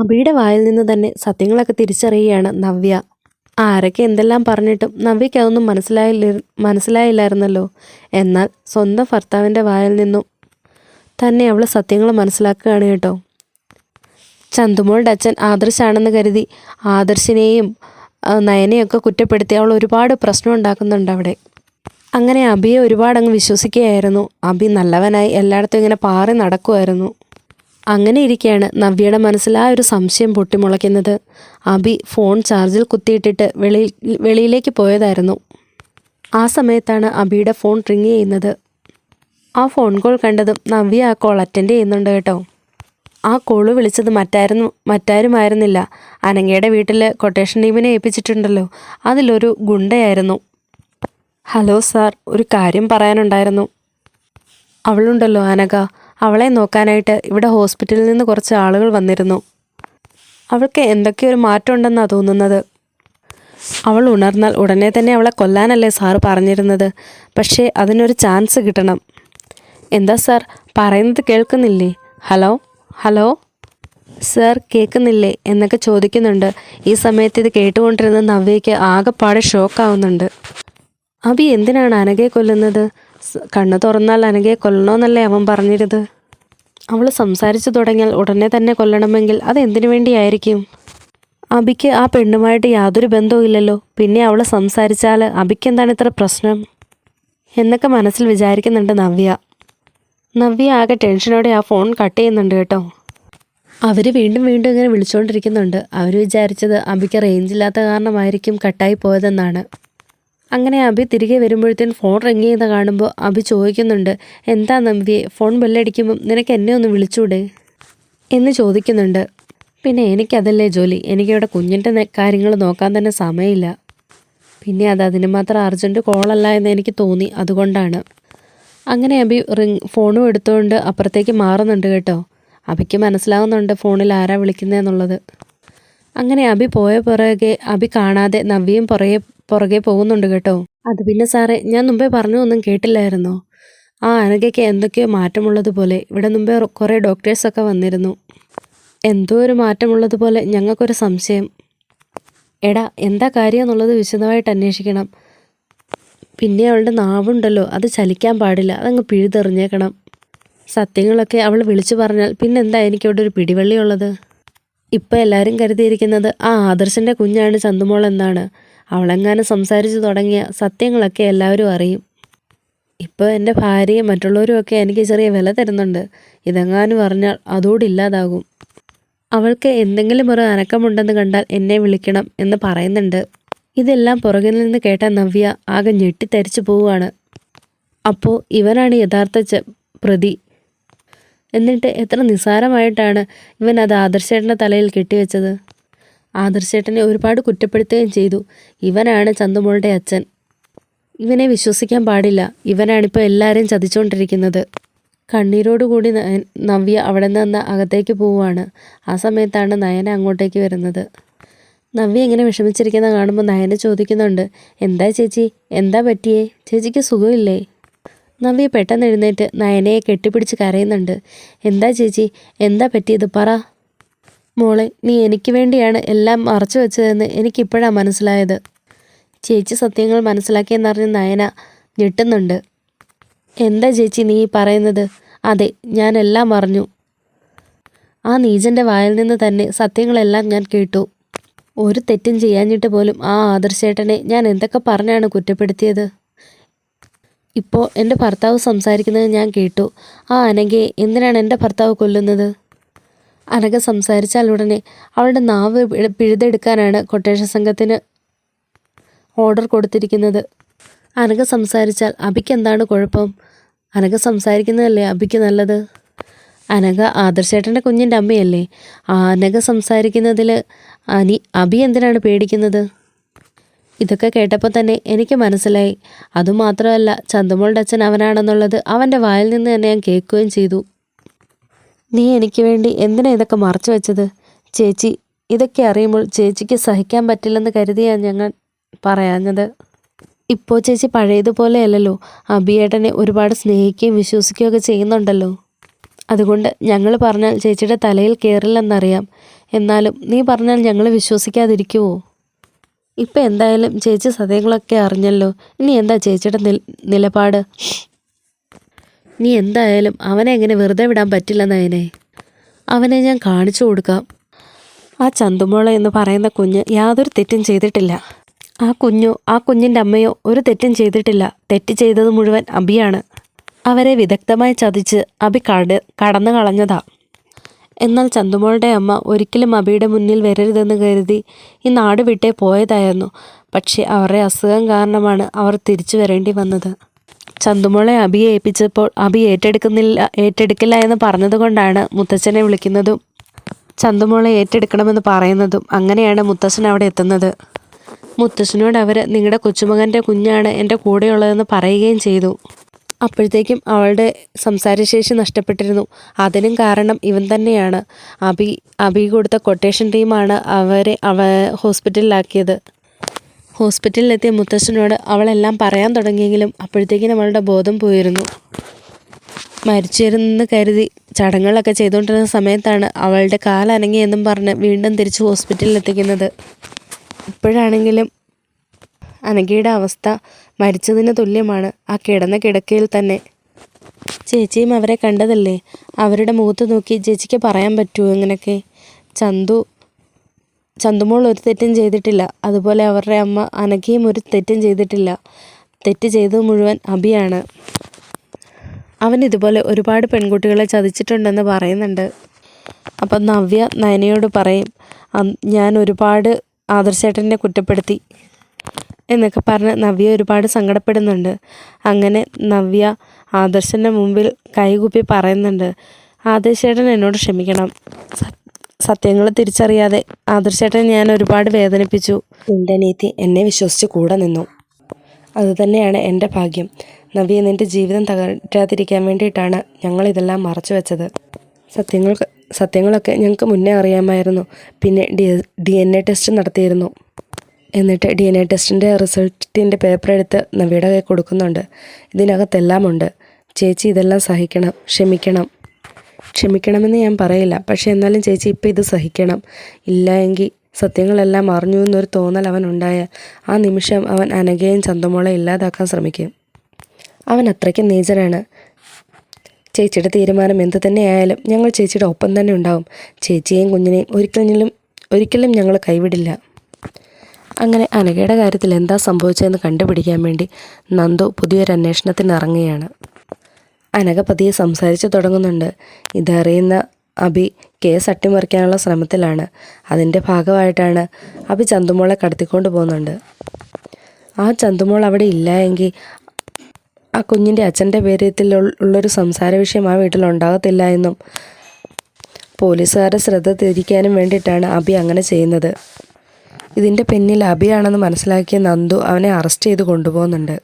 അബിയുടെ വായിൽ നിന്ന് തന്നെ സത്യങ്ങളൊക്കെ തിരിച്ചറിയുകയാണ് നവ്യ. ആരൊക്കെ എന്തെല്ലാം പറഞ്ഞിട്ടും നവ്യയ്ക്ക് അതൊന്നും മനസ്സിലായില്ല മനസ്സിലായില്ലായിരുന്നല്ലോ. എന്നാൽ സ്വന്തം ഭർത്താവിന്റെ വായിൽ നിന്നും തന്നെ അവൾ സത്യങ്ങൾ മനസ്സിലാക്കുകയാണ് കേട്ടോ. ചന്തുമോളുടെ അച്ഛൻ ആദർശാണെന്ന് കരുതി ആദർശിനെയും നയനെയൊക്കെ കുറ്റപ്പെടുത്തി അവൾ ഒരുപാട് പ്രശ്നം ഉണ്ടാക്കുന്നുണ്ട് അവിടെ. അങ്ങനെ അബിയെ ഒരുപാട് അങ്ങ് വിശ്വസിക്കുകയായിരുന്നു. അബി നല്ലവനായി എല്ലായിടത്തും ഇങ്ങനെ പാറി നടക്കുമായിരുന്നു. അങ്ങനെ ഇരിക്കെയാണ് നവ്യയുടെ മനസ്സിൽ ആ ഒരു സംശയം പൊട്ടിമുളയ്ക്കുന്നത്. അബി ഫോൺ ചാർജിൽ കുത്തിയിട്ടിട്ട് വെളിയിൽ വെളിയിലേക്ക് പോയതായിരുന്നു. ആ സമയത്താണ് അബിയുടെ ഫോൺ റിങ് ചെയ്യുന്നത്. ആ ഫോൺ കോൾ കണ്ടതും നവ്യ ആ കോൾ അറ്റൻഡ് ചെയ്യുന്നുണ്ട് കേട്ടോ. ആ കോൾ വിളിച്ചത് മറ്റായിരുന്നു മറ്റാരുമായിരുന്നില്ല. അനങ്ങയുടെ വീട്ടിൽ കൊട്ടേഷൻ ടീമിനെ ഏൽപ്പിച്ചിട്ടുണ്ടല്ലോ. അതിലൊരു ഗുണ്ടയായിരുന്നു. ഹലോ സാർ ഒരു കാര്യം പറയാനുണ്ടായിരുന്നു. അവളുണ്ടല്ലോ അനഘ. അവളെ നോക്കാനായിട്ട് ഇവിടെ ഹോസ്പിറ്റലിൽ നിന്ന് കുറച്ച് ആളുകൾ വന്നിരുന്നു. അവൾക്ക് എന്തൊക്കെയൊരു മാറ്റം ഉണ്ടെന്നാണ് തോന്നുന്നത്. അവൾ ഉണർന്നാൽ ഉടനെ തന്നെ അവളെ കൊല്ലാനല്ലേ സാറ് പറഞ്ഞിരുന്നത്. പക്ഷേ അതിനൊരു ചാൻസ് കിട്ടണം. എന്താ സാർ? പറയുന്നത് കേൾക്കുന്നില്ലേ? ഹലോ? ഹലോ? സാർ കേൾക്കുന്നില്ലേ? എന്നൊക്കെ ചോദിക്കുന്നുണ്ട്. ഈ സമയത്ത് ഇത് കേട്ടുകൊണ്ടിരുന്ന നവ്യയ്ക്ക് ആകെപ്പാടെ ഷോക്കാവുന്നുണ്ട്. അബി എന്തിനാണ് അനഘയെ കൊല്ലുന്നത്? കണ്ണു തുറന്നാൽ അനഘയെ കൊല്ലണമെന്നല്ലേ അവൻ പറഞ്ഞിരുത് അവൾ സംസാരിച്ചു തുടങ്ങിയാൽ ഉടനെ തന്നെ കൊല്ലണമെങ്കിൽ അത് എന്തിനു വേണ്ടിയായിരിക്കും? അബിക്ക് ആ പെണ്ണുമായിട്ട് യാതൊരു ബന്ധവുമില്ലല്ലോ പിന്നെ അവൾ സംസാരിച്ചാൽ അബിക്ക് എന്താണ് ഇത്ര പ്രശ്നം? എന്നൊക്കെ മനസ്സിൽ വിചാരിക്കുന്നുണ്ട് നവ്യ. നവ്യ ആകെ ടെൻഷനോടെ ആ ഫോൺ കട്ട് ചെയ്യുന്നുണ്ട് കേട്ടോ. അവർ വീണ്ടും വീണ്ടും ഇങ്ങനെ വിളിച്ചുകൊണ്ടിരിക്കുന്നുണ്ട് അവർ വിചാരിച്ചത് അബിക്ക് റേഞ്ചില്ലാത്ത കാരണമായിരിക്കും കട്ടായി പോയതെന്നാണ്. അങ്ങനെ അഭി തിരികെ വരുമ്പോഴത്തേന് ഫോൺ റിങ് ചെയ്ത് കാണുമ്പോൾ അഭി ചോദിക്കുന്നുണ്ട് എന്താ നമ്പിയെ ഫോൺ ബെല്ലടിക്കുമ്പം നിനക്ക് എന്നെ ഒന്ന് വിളിച്ചൂടെ? എന്ന് ചോദിക്കുന്നുണ്ട്. പിന്നെ എനിക്കതല്ലേ ജോലി? എനിക്കിവിടെ കുഞ്ഞിന്റെ കാര്യങ്ങൾ നോക്കാൻ തന്നെ സമയമില്ല. പിന്നെ അത് അതിന് മാത്രം അർജന്റ് കോളല്ല എന്ന് എനിക്ക് തോന്നി അതുകൊണ്ടാണ്. അങ്ങനെ അഭി റിങ് ഫോണും എടുത്തുകൊണ്ട് അപ്പുറത്തേക്ക് മാറുന്നുണ്ട് കേട്ടോ. അഭിക്ക് മനസ്സിലാവുന്നുണ്ട് ഫോണിൽ ആരാ വിളിക്കുന്നതെന്നുള്ളത് അങ്ങനെ അബി പോയ പുറകെ അബി കാണാതെ നവ്യയും പുറകെ പുറകെ പോകുന്നുണ്ട് കേട്ടോ. അത് പിന്നെ സാറേ ഞാൻ മുമ്പേ പറഞ്ഞു ഒന്നും കേട്ടില്ലായിരുന്നോ? ആ അനഘയ്ക്ക് എന്തൊക്കെയോ മാറ്റമുള്ളതുപോലെ ഇവിടെ മുമ്പേ കുറേ ഡോക്ടേഴ്സൊക്കെ വന്നിരുന്നു. എന്തോ ഒരു മാറ്റമുള്ളതുപോലെ ഞങ്ങൾക്കൊരു സംശയം. എടാ എന്താ കാര്യം എന്നുള്ളത് വിശദമായിട്ട് അന്വേഷിക്കണം. പിന്നെ അവളുടെ നാവുണ്ടല്ലോ അത് ചലിക്കാൻ പാടില്ല അതങ്ങ് പിഴുതെറിഞ്ഞേക്കണം. സത്യങ്ങളൊക്കെ അവൾ വിളിച്ചു പറഞ്ഞാൽ പിന്നെന്താ എനിക്കവിടെ ഒരു പിടിവള്ളിയുള്ളത്? ഇപ്പം എല്ലാവരും കരുതിയിരിക്കുന്നത് ആ ആദർശന്റെ കുഞ്ഞാണ് ചന്തുമോൾ എന്നാണ്. അവളെങ്ങാനും സംസാരിച്ചു തുടങ്ങിയ സത്യങ്ങളൊക്കെ എല്ലാവരും അറിയും. ഇപ്പോൾ എന്റെ ഭാര്യയും മറ്റുള്ളവരും ഒക്കെ എനിക്ക് ചെറിയ വില തരുന്നുണ്ട്. ഇതെങ്ങാനും പറഞ്ഞാൽ അതോടെ ഇല്ലാതാകും. അവൾക്ക് എന്തെങ്കിലും ഒരു അനക്കമുണ്ടെന്ന് കണ്ടാൽ എന്നെ വിളിക്കണം എന്ന് പറയുന്നുണ്ട്. ഇതെല്ലാം പുറകിൽ നിന്ന് കേട്ട നവ്യ ആകെ ഞെട്ടിത്തരിച്ചു പോവുകയാണ്. അപ്പോൾ ഇവനാണ് യഥാർത്ഥ പ്രതി. എന്നിട്ട് എത്ര നിസ്സാരമായിട്ടാണ് ഇവൻ അത് ആദർശേട്ടന്റെ തലയിൽ കെട്ടിവെച്ചത്. ആദർശേട്ടനെ ഒരുപാട് കുറ്റപ്പെടുത്തുകയും ചെയ്തു. ഇവനാണ് ചന്തുമോളുടെ അച്ഛൻ. ഇവനെ വിശ്വസിക്കാൻ പാടില്ല. ഇവനാണിപ്പോൾ എല്ലാവരെയും ചതിച്ചുകൊണ്ടിരിക്കുന്നത് കണ്ണീരോടുകൂടി കൂടി നവ്യ അവിടെ നിന്ന് അകത്തേക്ക് പോവുകയാണ് ആ സമയത്താണ് നയന അങ്ങോട്ടേക്ക് വരുന്നത്. നവ്യ ഇങ്ങനെ വിഷമിച്ചിരിക്കുന്ന കാണുമ്പോൾ നയന ചോദിക്കുന്നുണ്ട് എന്താ ചേച്ചി? എന്താ പറ്റിയേ? ചേച്ചിക്ക് സുഖമില്ലേ? നവ്യ പെട്ടെന്ന് എഴുന്നേറ്റ് നയനയെ കെട്ടിപ്പിടിച്ച് കരയുന്നുണ്ട്. എന്താ ചേച്ചി? എന്താ പറ്റിയത്? പറ. മോളെ നീ എനിക്ക് വേണ്ടിയാണ് എല്ലാം മറച്ചു വെച്ചതെന്ന് എനിക്കിപ്പോഴാണ് മനസ്സിലായത്. ചേച്ചി സത്യങ്ങൾ മനസ്സിലാക്കിയെന്നറിഞ്ഞ് നയന ഞെട്ടുന്നുണ്ട്. എന്താ ചേച്ചി നീ പറയുന്നത്? അതെ ഞാൻ എല്ലാം അറിഞ്ഞു. ആ നീജന്റെ വായിൽ നിന്ന് തന്നെ സത്യങ്ങളെല്ലാം ഞാൻ കേട്ടു. ഒരു തെറ്റും ചെയ്യാഞ്ഞിട്ട് പോലും ആ ആദർശേട്ടനെ ഞാൻ എന്തൊക്കെ പറഞ്ഞാണ് കുറ്റപ്പെടുത്തിയത്? ഇപ്പോൾ എന്റെ ഭർത്താവ് സംസാരിക്കുന്നത് ഞാൻ കേട്ടു. ആ അനഘയെ എന്തിനാണ് എന്റെ ഭർത്താവ് കൊല്ലുന്നത്? അനഘ സംസാരിച്ചാൽ ഉടനെ അവളുടെ നാവ് പിഴ- പിഴുതെടുക്കാനാണ് കൊട്ടേഷൻ സംഘത്തിന് ഓർഡർ കൊടുത്തിരിക്കുന്നത്. അനഘ സംസാരിച്ചാൽ അബിക്ക് എന്താണ് കുഴപ്പം? അനഘ സംസാരിക്കുന്നതല്ലേ അബിക്ക് നല്ലത്? അനഘ ആദർശേട്ടന്റെ കുഞ്ഞിന്റെ അമ്മയല്ലേ? അനഘ സംസാരിക്കുന്നതിൽ അനി അബി എന്തിനാണ് പേടിക്കുന്നത്? ഇതൊക്കെ കേട്ടപ്പോൾ തന്നെ എനിക്ക് മനസ്സിലായി. അതുമാത്രമല്ല ചന്തുമോളുടെ അച്ഛൻ അവനാണെന്നുള്ളത് അവന്റെ വായിൽ നിന്ന് തന്നെ ഞാൻ കേൾക്കുകയും ചെയ്തു. നീ എനിക്ക് വേണ്ടി എന്തിനാ ഇതൊക്കെ മറച്ചു വെച്ചത്? ചേച്ചി ഇതൊക്കെ അറിയുമ്പോൾ ചേച്ചിക്ക് സഹിക്കാൻ പറ്റില്ലെന്ന് കരുതിയാണ് ഞങ്ങൾ പറയാഞ്ഞത്. ഇപ്പോൾ ചേച്ചി പഴയതുപോലെയല്ലല്ലോ. അബിയേട്ടനെ ഒരുപാട് സ്നേഹിക്കുകയും വിശ്വസിക്കുകയൊക്കെ ചെയ്യുന്നുണ്ടല്ലോ. അതുകൊണ്ട് ഞങ്ങൾ പറഞ്ഞാൽ ചേച്ചിയുടെ തലയിൽ കയറില്ലെന്നറിയാം എന്നാലും നീ പറഞ്ഞാൽ ഞങ്ങൾ വിശ്വസിക്കാതിരിക്കുമോ ഇപ്പം എന്തായാലും ചേച്ചി സത്യങ്ങളൊക്കെ അറിഞ്ഞല്ലോ. ഇനി എന്താ ചേച്ചിയുടെ നിലപാട്? നീ എന്തായാലും അവനെ എങ്ങനെ വെറുതെ വിടാൻ പറ്റില്ല നയനെ? അവനെ ഞാൻ കാണിച്ചു കൊടുക്കാം. ആ ചന്തുമോള എന്ന് പറയുന്ന കുഞ്ഞ് യാതൊരു തെറ്റും ചെയ്തിട്ടില്ല. ആ കുഞ്ഞോ ആ കുഞ്ഞിന്റെ അമ്മയോ ഒരു തെറ്റും ചെയ്തിട്ടില്ല. തെറ്റ് ചെയ്തത് മുഴുവൻ അബിയാണ്. അവരെ വിദഗ്ധമായി ചതിച്ച് അബി കട കടന്നു കളഞ്ഞതാ എന്നാൽ ചന്തുമോളുടെ അമ്മ ഒരിക്കലും അബിയുടെ മുന്നിൽ വരരുതെന്ന് കരുതി ഈ നാട് വിട്ടേ പോയതായിരുന്നു. പക്ഷേ അവരുടെ അസുഖം കാരണമാണ് അവർ തിരിച്ചു വരേണ്ടി വന്നത്. ചന്തുമോളെ അബിയെ ഏൽപ്പിച്ചപ്പോൾ അബി ഏറ്റെടുക്കുന്നില്ല ഏറ്റെടുക്കില്ല എന്ന് പറഞ്ഞതുകൊണ്ടാണ് മുത്തച്ഛനെ വിളിക്കുന്നതും ചന്തുമോളെ ഏറ്റെടുക്കണമെന്ന് പറയുന്നതും അങ്ങനെയാണ് മുത്തച്ഛൻ അവിടെ എത്തുന്നത്. മുത്തശ്ശനോട് അവർ നിങ്ങളുടെ കൊച്ചുമകന്റെ കുഞ്ഞാണ് എന്റെ കൂടെയുള്ളതെന്ന് പറയുകയും ചെയ്തു. അപ്പോഴത്തേക്കും അവളുടെ സംസാരശേഷി നഷ്ടപ്പെട്ടിരുന്നു. അതിനും കാരണം ഇവൻ തന്നെയാണ്. അബി അബി കൊടുത്ത കൊട്ടേഷൻ ടീമാണ് അവരെ അവ ഹോസ്പിറ്റലിലാക്കിയത് ഹോസ്പിറ്റലിലെത്തിയ മുത്തശ്ശനോട് അവളെല്ലാം പറയാൻ തുടങ്ങിയെങ്കിലും അപ്പോഴത്തേക്കും അവളുടെ ബോധം പോയിരുന്നു. മരിച്ചിരുന്നെന്ന് കരുതി ചടങ്ങുകളൊക്കെ ചെയ്തുകൊണ്ടിരുന്ന സമയത്താണ് അവളുടെ കാലനങ്ങിയെന്നും പറഞ്ഞ് വീണ്ടും തിരിച്ച് ഹോസ്പിറ്റലിൽ എത്തിക്കുന്നത്. ഇപ്പോഴാണെങ്കിലും അനഘയുടെ അവസ്ഥ മരിച്ചതിന് തുല്യമാണ്. ആ കിടന്ന കിടക്കയിൽ തന്നെ. ചേച്ചിയും അവരെ കണ്ടതല്ലേ? അവരുടെ മുഖത്ത് നോക്കി ചേച്ചിക്ക് പറയാൻ പറ്റുമോ ഇങ്ങനെയൊക്കെ? ചന്തു ചന്തുമോൾ ഒരു തെറ്റും ചെയ്തിട്ടില്ല. അതുപോലെ അവരുടെ അമ്മ അനഘയും ഒരു തെറ്റും ചെയ്തിട്ടില്ല. തെറ്റ് ചെയ്തത് മുഴുവൻ അഭിയാണ് അവൻ ഇതുപോലെ ഒരുപാട് പെൺകുട്ടികളെ ചതിച്ചിട്ടുണ്ടെന്ന് പറയുന്നുണ്ട്. അപ്പം നവ്യ നയനയോട് പറയും ഞാൻ ഒരുപാട് ആദർശേട്ടനെ കുറ്റപ്പെടുത്തി. എന്നൊക്കെ പറഞ്ഞ് നവ്യ ഒരുപാട് സങ്കടപ്പെടുന്നുണ്ട്. അങ്ങനെ നവ്യ ആദർശന്റെ മുമ്പിൽ കൈകൂപ്പി പറയുന്നുണ്ട് ആദർശേട്ടൻ എന്നോട് ക്ഷമിക്കണം. സത്യങ്ങൾ തിരിച്ചറിയാതെ ആദർശേട്ടൻ ഞാൻ ഒരുപാട് വേദനിപ്പിച്ചു. നിന്റെ നീതി എന്നെ വിശ്വസിച്ച് കൂടെ നിന്നു. അതുതന്നെയാണ് എന്റെ ഭാഗ്യം. നവ്യ നിന്റെ ജീവിതം തകരാതിരിക്കാൻ വേണ്ടിയിട്ടാണ് ഞങ്ങൾ ഇതെല്ലാം മറച്ചു വെച്ചത്. സത്യങ്ങൾക്ക് സത്യങ്ങളൊക്കെ ഞങ്ങൾക്ക് മുന്നേ അറിയാമായിരുന്നു. പിന്നെ D D N A test നടത്തിയിരുന്നു. എന്നിട്ട് ഡി എൻ എ ടെസ്റ്റിന്റെ റിസൾട്ടിന്റെ പേപ്പർ എടുത്ത് നവിയുടെ കൈ കൊടുക്കുന്നുണ്ട്. ഇതിനകത്തെല്ലാം ഉണ്ട് ചേച്ചി ഇതെല്ലാം സഹിക്കണം. ക്ഷമിക്കണം. ക്ഷമിക്കണമെന്ന് ഞാൻ പറയില്ല. പക്ഷേ എന്നാലും ചേച്ചി ഇപ്പം ഇത് സഹിക്കണം. ഇല്ല എങ്കിൽ സത്യങ്ങളെല്ലാം അറിഞ്ഞു എന്നൊരു തോന്നൽ അവൻ ഉണ്ടായാൽ ആ നിമിഷം അവൻ അനഘയും ചന്തമോളെ ഇല്ലാതാക്കാൻ ശ്രമിക്കും. അവൻ അത്രയ്ക്ക് നീചനാണ്. ചേച്ചിയുടെ തീരുമാനം എന്തു തന്നെയായാലും ഞങ്ങൾ ചേച്ചിയുടെ ഒപ്പം തന്നെ ഉണ്ടാവും. ചേച്ചിയെയും കുഞ്ഞിനെയും ഒരിക്കലും ഒരിക്കലും ഞങ്ങൾ കൈവിടില്ല. അങ്ങനെ അനഘയുടെ കാര്യത്തിൽ എന്താ സംഭവിച്ചതെന്ന് കണ്ടുപിടിക്കാൻ വേണ്ടി നന്ദു പുതിയൊരു അന്വേഷണത്തിന് ഇറങ്ങുകയാണ് അനഘ പതിയെ സംസാരിച്ചു തുടങ്ങുന്നുണ്ട്. ഇതറിയുന്ന അഭി കേസ് അട്ടിമറിക്കാനുള്ള ശ്രമത്തിലാണ്. അതിന്റെ ഭാഗമായിട്ടാണ് അഭി ചന്തുമോളെ കടത്തിക്കൊണ്ട് പോകുന്നുണ്ട് ആ ചന്തുമോൾ അവിടെ ഇല്ല എങ്കിൽ ആ കുഞ്ഞിന്റെ അച്ഛന്റെ പേരിൽ ഉള്ളൊരു സംസാര വിഷയം ആ വീട്ടിലുണ്ടാകത്തില്ല എന്നും പോലീസുകാരുടെ ശ്രദ്ധ തിരിക്കാനും വേണ്ടിയിട്ടാണ് അബി അങ്ങനെ ചെയ്യുന്നത്. ഇതിന്റെ പിന്നിൽ അഭിയാണെന്ന് മനസ്സിലാക്കിയ നന്ദു അവനെ അറസ്റ്റ് ചെയ്ത് കൊണ്ടുപോകുന്നുണ്ട്.